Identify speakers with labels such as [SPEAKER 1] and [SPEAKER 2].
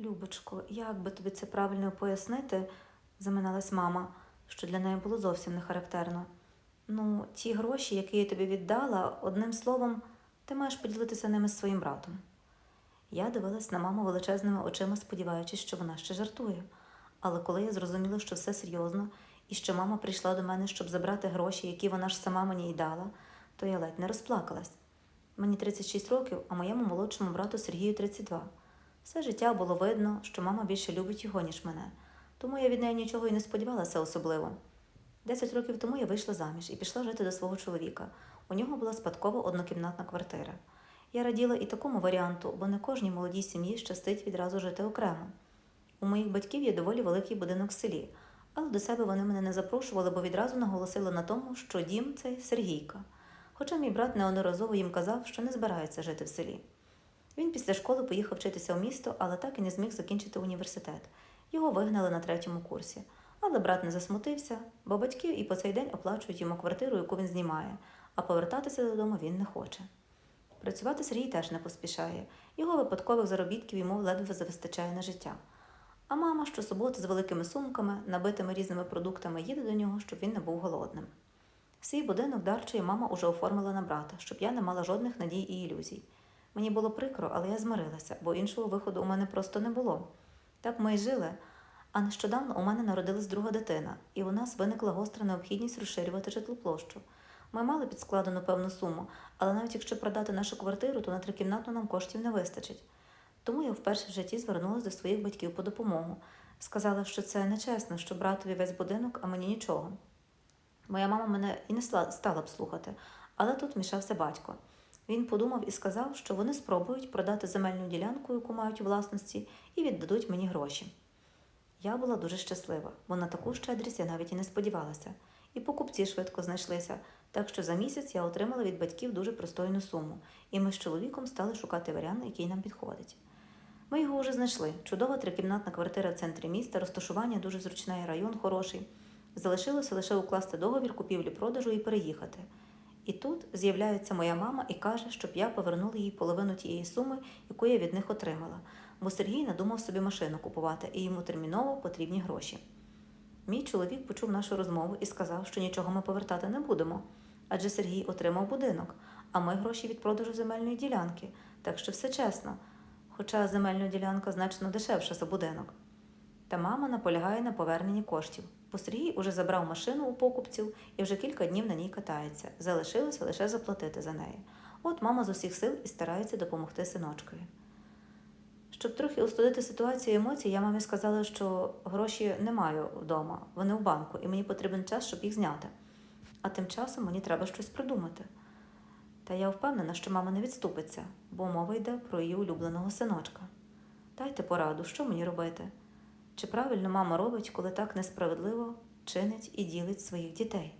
[SPEAKER 1] Любочко, як би тобі це правильно пояснити, заминалась мама, що для неї було зовсім не характерно. Ну, ті гроші, які я тобі віддала, одним словом, ти маєш поділитися ними з своїм братом. Я дивилась на маму величезними очима, сподіваючись, що вона ще жартує. Але коли я зрозуміла, що все серйозно, і що мама прийшла до мене, щоб забрати гроші, які вона ж сама мені й дала, то я ледь не розплакалась. Мені 36 років, а моєму молодшому брату Сергію 32. Все життя було видно, що мама більше любить його, ніж мене, тому я від неї нічого і не сподівалася особливо. Десять років тому я вийшла заміж і пішла жити до свого чоловіка. У нього була спадкова однокімнатна квартира. Я раділа і такому варіанту, бо не кожній молодій сім'ї щастить відразу жити окремо. У моїх батьків є доволі великий будинок в селі, але до себе вони мене не запрошували, бо відразу наголосили на тому, що дім цей Сергійка. Хоча мій брат неодноразово їм казав, що не збирається жити в селі. Він після школи поїхав вчитися в місто, але так і не зміг закінчити університет. Його вигнали на третьому курсі. Але брат не засмутився, бо батьки і по цей день оплачують йому квартиру, яку він знімає, а повертатися додому він не хоче. Працювати Сергій теж не поспішає. Його випадкових заробітків йому ледве вистачає на життя. А мама щосуботи з великими сумками, набитими різними продуктами, їде до нього, щоб він не був голодним. Свій будинок дарчої мама уже оформила на брата, щоб я не мала жодних надій і ілюзій. Мені було прикро, але я змирилася, бо іншого виходу у мене просто не було. Так ми й жили. А нещодавно у мене народилась друга дитина, і у нас виникла гостра необхідність розширювати житлоплощу. Ми мали підскладену певну суму, але навіть якщо продати нашу квартиру, то на трикімнатну нам коштів не вистачить. Тому я вперше в житті звернулася до своїх батьків по допомогу. Сказала, що це нечесно, що братові весь будинок, а мені нічого. Моя мама мене і не стала б слухати, але тут мішався батько. Він подумав і сказав, що вони спробують продати земельну ділянку, яку мають у власності, і віддадуть мені гроші. Я була дуже щаслива, бо на таку щедрість я навіть і не сподівалася. І покупці швидко знайшлися, так що за місяць я отримала від батьків дуже пристойну суму, і ми з чоловіком стали шукати варіант, який нам підходить. Ми його вже знайшли. Чудова трикімнатна квартира в центрі міста, розташування дуже зручний район хороший. Залишилося лише укласти договір купівлі-продажу і переїхати. І тут з'являється моя мама і каже, щоб я повернула їй половину тієї суми, яку я від них отримала, бо Сергій надумав собі машину купувати, і йому терміново потрібні гроші. Мій чоловік почув нашу розмову і сказав, що нічого ми повертати не будемо, адже Сергій отримав будинок, а ми гроші від продажу земельної ділянки, так що все чесно. Хоча земельна ділянка значно дешевша за будинок. Та мама наполягає на поверненні коштів, бо Сергій уже забрав машину у покупців і вже кілька днів на ній катається. Залишилося лише заплатити за неї. От мама з усіх сил і старається допомогти синочкові. Щоб трохи устудити ситуацію емоцій, я мамі сказала, що гроші не маю вдома, вони в банку, і мені потрібен час, щоб їх зняти. А тим часом мені треба щось придумати. Та я впевнена, що мама не відступиться, бо мова йде про її улюбленого синочка. Дайте пораду, що мені робити? Чи правильно мама робить, коли так несправедливо чинить і ділить своїх дітей?